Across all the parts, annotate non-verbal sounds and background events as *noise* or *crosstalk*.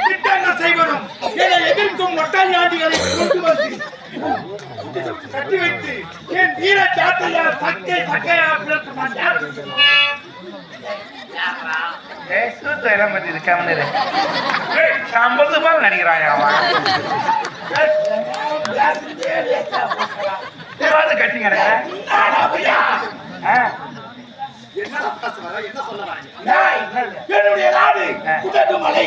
திட்டங்கள் செய்வதும் எதிர்க்கும் ஒட்டாஞ்சாண்டிகளை கட்டி வைத்து என் வீர சாட்டையா சக்கை சக்கையா மாட்டார் பத்தி என்னுடைய நாடு குடகு மலை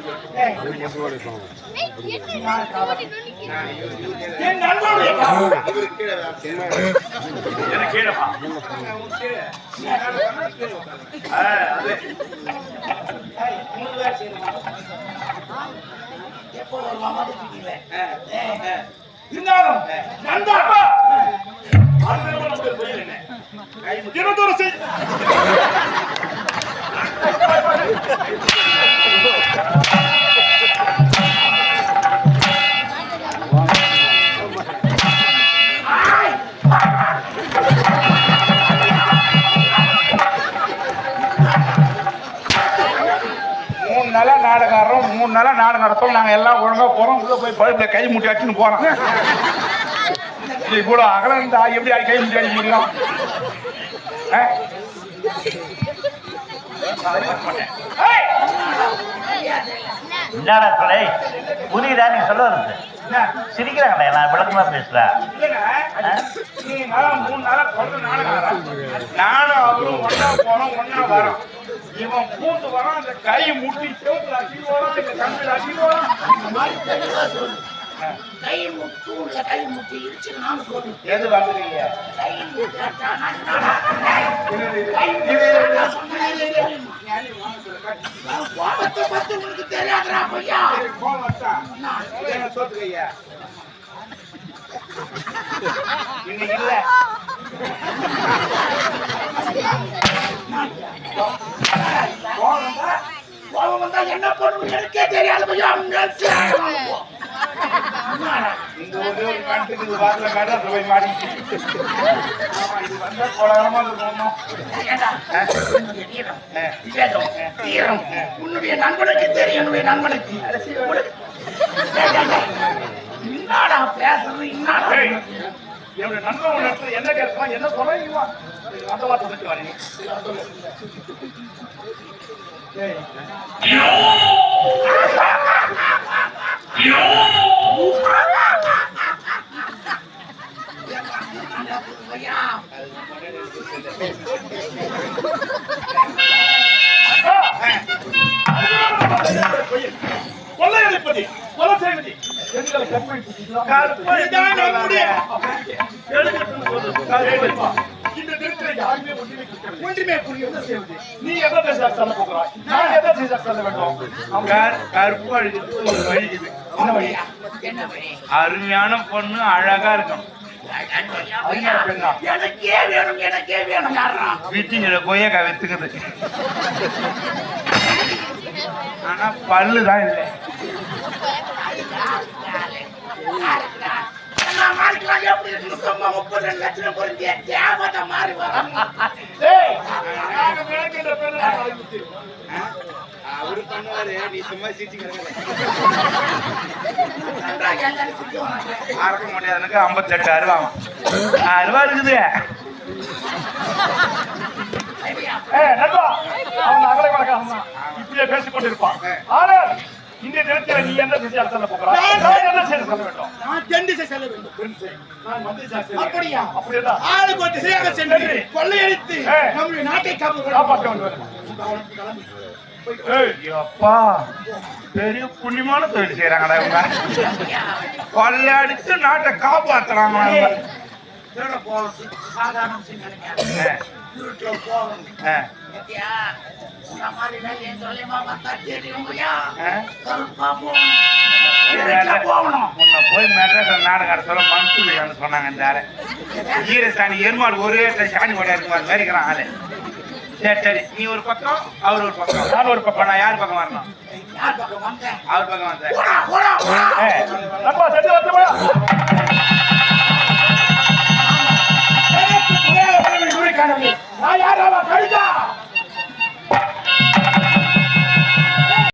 *laughs* இருந்தாலும் நண்பா தினத்தோடு செய் நாடகம் ஆடுறோம் மூணு நாளா நாடகம் நடத்தோம் நாங்க எல்லாம் ஒழுங்கா போறோம். உள்ள போய் பழுப்புல கை முட்டி அடிச்சுன்னு போறோம். இது இவ்வளவு அகலம் இருந்தா எப்படி கை முட்டி அடிக்க முடியும் ஆ? ஏய்! என்னடா சொல்ல புரியுதா நீ சொல்ல வருது சிரிக்கிறாங்களே நான் விளக்கமா பேசுறேன். நானும் அவரும் போறோம் வரோம். இவன் பூந்து வரான் அந்த கை முட்டி செவுத்துல அடி வரான் இந்த கண்ணுல அடி வரான் கை முட்டு உள்ள கை முட்டு இடிச்சு நான் சொல்றேன் எது வந்துருக்கீங்க கை முட்டாட்டா நான் கோபத்தை பத்தி உனக்கு தெரியாதுடா பையா. சோத்துக்கையா இன்னைக்கு இல்ல. *laughs* கோபம் வந்தா என்ன பண்ணும் எனக்கே தெரியாது பையா இந்த ஒரே ஒரு கணத்துக்கு இது வாரல மேடம் போய் மாட்டிக்கிச்சு ஆமா, இது வந்தா கோலாகலமா இருக்கணும் உன்னுடைய நண்பனுக்கு தெரியும் என்னுடைய நண்பனுக்கு என்னடா பேசுறது? என்னடா? என்னுடைய நண்பன் உள்ள இடத்துல என்ன கேட்கலாம் என்ன சொல்றீங்க அந்த வார்த்தை வச்சு வரீங்க ஏய், கொலை செய்வது எங்களை கற்பழிப்பது கற்பழிதான் நம்முடைய இந்த திருத்தலை யாருமே ஒன்றுமே கேட்கவில்லை. ஒன்றுமே புரிய என்ன செய்வது நீ எதை பேச சொல்ல போகிறாய் நான் எதை செய்ய சொல்ல வேண்டும்? கற்- கற்பு அழிக்கிறதுக்கு ஒரு வழி இருக்குது. என்ன வழியா என்ன வழி? அருமையான பொண்ணு அழகா யாரா வீட்டுங்கிற கொய்யக்கா வித்துக்குது ஆனா பல்லு தான் இல்லை நான் மாறிக்கலாம் எப்படி இருக்கு லட்சம் பொருந்திய மாறி வரும் அவரு பண்ணுவாரு நீ சும்மா சிரிச்சு மறக்க முடியாதுனுக்கு ஐம்பத்தெட்டு அருவா அருவா இருக்குது. இப்படியே பேசிக் கொண்டிருப்பான் ஆனால் இந்த நேரத்தில் நீ அரசல போகிறாய் நான் நான் என்ன செய்ய சொல்ல வேண்டும்? அப்படியா? ஆளுக்கு ஒரு திசையாக சென்று கொள்ளையடித்து. நம்முடைய நாட்டை காப்பு காப்பாற்ற அப்பா. பெரிய புண்ணியமான தொழில் செய்யறாங்களா இவங்க. கொள்ளையடிச்சு நாட்டை காப்பாத்துறாங்க அவங்க. திருட போறது சாதாரண விஷயம் கிடையாது ஆ, இருட்டுல போகணும்? உன்ன போய் மெட்ராஸ் நாடகம் ஆட சொல்ல மனசு சொன்னாங்க இந்த ஆளு. ஈரசாணி எருமாடு ஒரே சாணி ஓட இருக்கும் அது மாதிரி இருக்கிறான் ஆளு. சரி சரி. நீ ஒரு பக்கம் அவர் ஒரு பக்கம். நான் ஒரு பக்கம் நான் யார் பக்கம் வரணும்? யார் பக்கம் வந்தேன்? அவர் பக்கம் வந்தேன்.